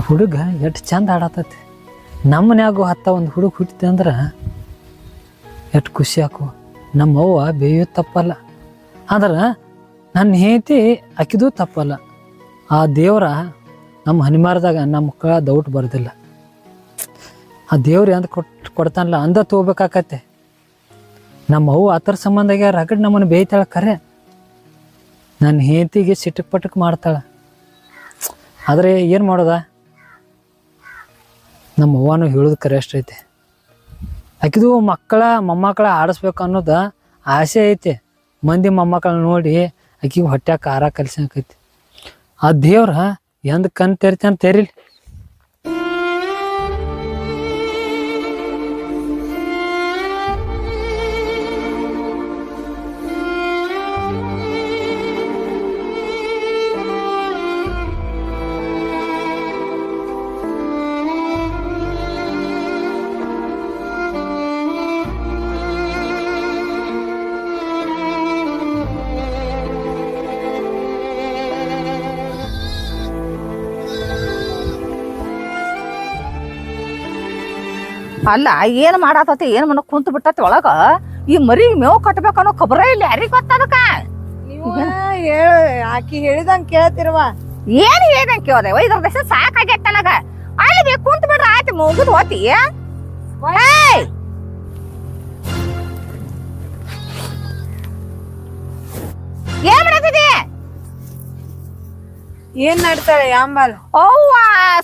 ಹುಡುಗ ಎಷ್ಟು ಚಂದ ಆಡತೈತಿ ನಮ್ಮ ಮನ್ಯಾಗು ಹತ್ತ ಒಂದು ಹುಡುಗ ಹುಟ್ಟಿದೆ ಅಂದ್ರೆ ಎಷ್ಟು ಖುಷಿ ಹಾಕು ನಮ್ಮ ಅವ್ವ ಬೇಯೋ ತಪ್ಪಲ್ಲ. ಆದ್ರೆ ನನ್ನ ಹೆಂಡತಿ ಅಕ್ಕಿದೂ ತಪ್ಪಲ್ಲ. ಆ ದೇವ್ರ ನಮ್ಮ ಹನಿಮಾರದಾಗ ನಮ್ಮ ಮಕ್ಕಳ ದೌಟ್ ಬರೋದಿಲ್ಲ. ಆ ದೇವ್ರ ಎಂದ ಕೊಟ್ಟು ಕೊಡ್ತಾನಲ್ಲ ಅಂದ ತಗೋಬೇಕಾಕತ್ತೆ. ನಮ್ಮ ಅವ್ವ ಆತರ ಸಂಬಂಧಾಗ ರಗಡ್ ನಮ್ಮನ್ನು ಬೇಯ್ತಾಳೆ ಕರೆ. ನನ್ನ ಹೆಂಡತಿಗೆ ಸಿಟಕ್ ಪಟಕ್ ಮಾಡ್ತಾಳ. ಆದರೆ ಏನು ಮಾಡೋದ? ನಮ್ಮ ಅವ್ವನು ಹೇಳೋದು ಕರೆ ಅಷ್ಟೈತೆ ಆಕಿದು ಮಕ್ಕಳ, ಮೊಮ್ಮಕ್ಕಳ ಆಡಿಸ್ಬೇಕು ಅನ್ನೋದು ಆಸೆ ಐತೆ. ಮಂದಿ ಮೊಮ್ಮಕ್ಕಳನ್ನ ನೋಡಿ ಆಕಿಗೆ ಹೊಟ್ಟೆ ಖಾರ ಕಲ್ಸಂಕೈತಿ ಆ ದೇವ್ರ ಎಂದ ಕಣ್ ತೆರಿತಾನ ತೆರಿಲಿ. ಅಲ್ಲ ಏನು ಮಾಡಾತತಿ ಏನು ಮನ ಕುಂತ ಬಿಟ್ಟತಿ ಒಳಗ? ಈ ಮರಿ ಮೇವ್ ಕಟ್ಬೇಕನ್ನೋ ಖಬರೇ ಇಲ್ಲ ಯಾರಿಗ ಗೊತ್ತದಕ್ಕ ನೀವು ಹೇಳ ಆಕಿ ಹೇಳಿದಂಗ್ ಕೇಳ್ತಿರುವ. ಏನ್ ಹೇಳ್ದಂಗ್ ಕೇಳ್ದೆ? ಐದ್ರ ದಶ ಸಾಕಾಗೈತ್ ನನಗ. ಅಲ್ಲಿ ಬೇಕು ಕುಂತ ಬಿಡ್ರ ಆಯ್ತು ಮುಗಿದ್ ಹೋತಿ. ಏಯ್! ಏನ್ ಮಾಡತಿದಿ? ಏನ್ ನಡ್ತಾಳೆ ಯಾಂಬಲ್? ಅವ್ವ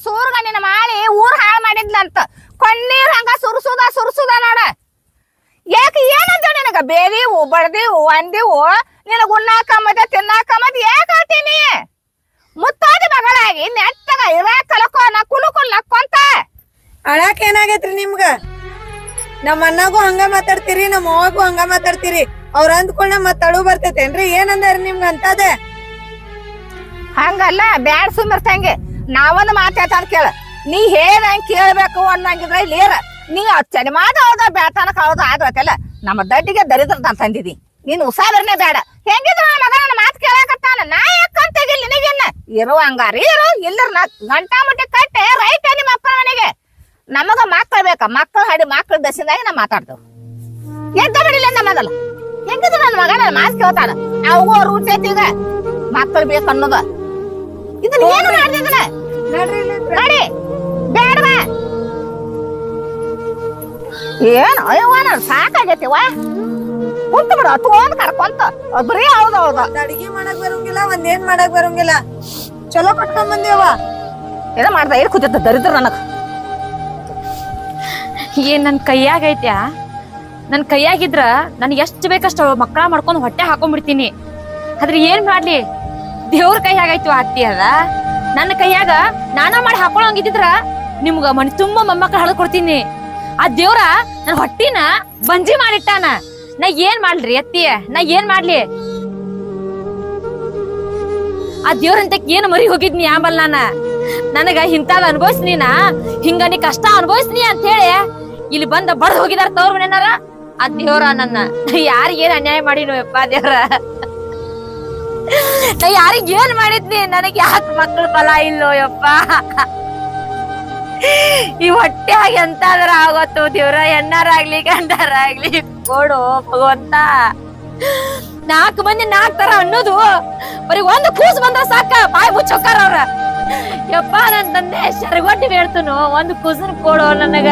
ಸೂರ್ಗಣ್ಣಿನ ಮಾಳಿ ಊರ್ ಹಾಳು ಮಾಡಿದ್ಲಂತ. ಕಣ್ಣೀರ್ ಹಂಗ ಸುರ್ಸುದ ಸುರ್ಸುದ ನೋಡ ಯಾಕೆ ಏನಂತ ನಿನಗ ಬೇದಿವು ಬಡ್ದಿವು ಅಂದಿವು ನಿನಗ ಉಣ್ಣಾಕ ಮತ್ತೆ ತಿನ್ನಾಕ ಮತ್ತೆ ಯಾಕೆ ಹೇಳ್ತೀನಿ? ಮುತ್ತಾದ ಮಗಳಾಗಿ ನೆಟ್ಟಗ ಇರ ಕಲಕೋ ನಾ ಕುಲುಕು ನಕ್ಕೊಂತ. ಅಳಾಕ ಏನಾಗೈತ್ರಿ ನಿಮ್ಗ? ನಮ್ಮ ಅಣ್ಣಗೂ ಹಂಗ ಮಾತಾಡ್ತೀರಿ ನಮ್ಮ ಅವ್ವಗೂ ಹಂಗ ಮಾತಾಡ್ತೀರಿ. ಅವ್ರ ಅಂದ್ಕೊಂಡ ಮತ್ತ ಅಳು ಬರ್ತೈತೇನ್ರಿ? ಏನಂದಾರ ನಿಮ್ಗ ಅಂತದೆ? ಹಂಗಲ್ಲ ಬ್ಯಾಡ್ ಸುಮ್ಮಿರ್ತಂಗೆ ನಾವೊಂದು ಮಾತಾಡ್ತಾನ ಕೇಳ. ನೀ ಹೇಳ ಕೇಳ್ಬೇಕು ಅನ್ನಂಗಿದ್ರ ಇಲ್ಲಿ ನೀ ಅಚ್ಚನಿ ಮಾದ ಹೌದ ಹೌದು ಕಳ್ದ ಆದ್ರತೆಲ್ಲ ನಮ್ಮ ದಡ್ಡಿಗೆ ದರಿದ್ರ ತಂದಿದಿ ನೀನು ಉಸಾಬರ್ನೇ ಬೇಡ. ಹೆಂಗಿದ್ರು ನನ್ನ ಮಗ ನನ್ನ ಮಾತು ಕೇಳಕತ್ತಾನ? ನಾ ಯಾಕಂತ ತೆಗಿಲ್ ನಿನಗಿನ್ನ? ಇರು ಹಂಗಾರ ಇರು. ಇಲ್ಲರ ನಾ ಗಂಟಾ ಮುಟ್ಟಿ ಕಟ್ಟೆ ರೈಟ್ ನಿಮ್ಮ ಅಪ್ಪನ ಮನೆಗೆ. ನಮಗ ಮಕ್ಕಳು ಬೇಕ. ಮಕ್ಕಳು ಹಡಿ ಮಕ್ಕಳ ದಸಿಂದಾಗಿ ನಾ ಮಾತಾಡ್ತೇವೆ. ಎದ್ದ ಬಿಡಿಲ್ಲ ನಮ್ಮ ಮಗಲ್ಲ ಹೆಂಗಿದ್ರು ನನ್ನ ಮಗ ನನ್ನ ಮಾತು ಕೇಳ್ತಾನ? ಅವಗೂ ರೂಟ್ ಐತಿ ಈಗ. ಮಕ್ಕಳು ಬೇಕು ಅನ್ನೋದ. ಇದನ್ನ ಏನು ಇಲ್ಲಿ. ನಡಿ. ಬೇಡವಾ? ಏನು? ಅಯ್ಯವ್ವ ನಾನು ಸಾಕಾಗೈತಿವ ಕುಂತ ಬಿಡು ತೊಗೊಂಡ್ ಕರ್ಕೊಂತ. ಅದ್ ಬರೀ ಹೌದ ಹೌದು. ಅಡಿಗೆ ಮಾಡಕ್ ಬರಂಗಿಲ್ಲ ಒಂದೇನ್ ಮಾಡಕ್ ಬರಂಗಿಲ್ಲ. ಚಲೋ ಕಟ್ಕೊಂಡ್ ಬಂದೇವ ಏನ ಮಾಡ್ದ? ಏನು ಕೂತಿದ್ದ? ದರಿದ್ರ ನನಗ. ಏನ್ ನನ್ ಕೈಯಾಗ ಐತ್ಯಾ? ನನ್ ಕೈಯಾಗಿದ್ರ ನನ್ ಎಷ್ಟ್ ಬೇಕಷ್ಟ ಮಕ್ಕಳ ಮಾಡ್ಕೊಂಡು ಹೊಟ್ಟೆ ಹಾಕೊಂಡ್ಬಿಡ್ತೀನಿ ಆದ್ರೆ ಏನ್ ಮಾಡ್ಲಿ? ದೇವ್ರ ಕೈಯಾಗೈತು ಅತ್ತಿ ಅದ. ನನ್ನ ಕೈಯಾಗ ನಾನ ಮಾಡಿ ಹಾಕೊಳಂಗಿದ್ರ ನಿಮ್ಗ ಮನಿ ತುಂಬಾ ಮೊಮ್ಮಕ್ಕಳ ಹಳದ್ ಕೊಡ್ತೀನಿ. ಆ ದೇವ್ರ ನನ್ ಹೊಟ್ಟಿನ ಬಂಜಿ ಮಾಡಿಟ್ಟಾನ. ನಾ ಏನ್ ಮಾಡ್ಲಿ ಅತ್ತಿ ನಾ ಏನ್ ಮಾಡ್ಲಿ? ಆ ದೇವ್ರಂತ ಏನ್ ಮರಿ ಹೋಗಿದ್ನಿ ಆಂಬಲ್ ನಾನ ನನಗ ಇಂತಾವ ಅನ್ಭವಿಸ್ನಿ ನಾ ಹಿಂಗ ನೀ ಕಷ್ಟ ಅನ್ಭವಿಸ್ನಿ ಅಂತ ಹೇಳಿ ಇಲ್ಲಿ ಬಂದ ಬಡ್ದ್ ಹೋಗಿದಾರ ತವ್ರ ಮನೆನಾರ? ಆ ದೇವ್ರ ನನ್ನ. ಯಾರಿಗ ಏನ್ ಅನ್ಯಾಯ ಮಾಡಿ ಯಪ್ಪ ದೇವ್ರ. ನಾ ಯಾರಿಗ ಏನ್ ಮಾಡಿದ್ನಿ? ನನಗ್ ಯಾಕೆ ಮಕ್ಳು ಫಲ ಇಲ್ಲೋ ಯಪ್ಪ? ಈ ಹೊಟ್ಟೆಯಾಗ ಎಂತಾದ್ರ ಆಗೋತ್ತು. ದೇವ್ರ ಎಣ್ಣಾರಾಗ್ಲಿ ಕಂಡಾರಾಗ್ಲಿ ಕೊಡು ಭಗವಂತ. ನಾಲ್ಕು ಮಂದಿ ನಾಲ್ಕು ತರ ಅನ್ನೋದು. ಬರೀ ಒಂದು ಕೂಸ್ ಬಂದ್ರ ಸಾಕ. ಬಾಯಿ ಮುಚ್ಚೋಕಾರ ಅವ್ರ. ಯಪ್ಪ ನನ್ ತಂದೆ, ಶರಗೊಟ್ಟಿ ಹೇಳ್ತನು. ಒಂದು ಕೂಸನ್ ಕೊಡು ನನಗ.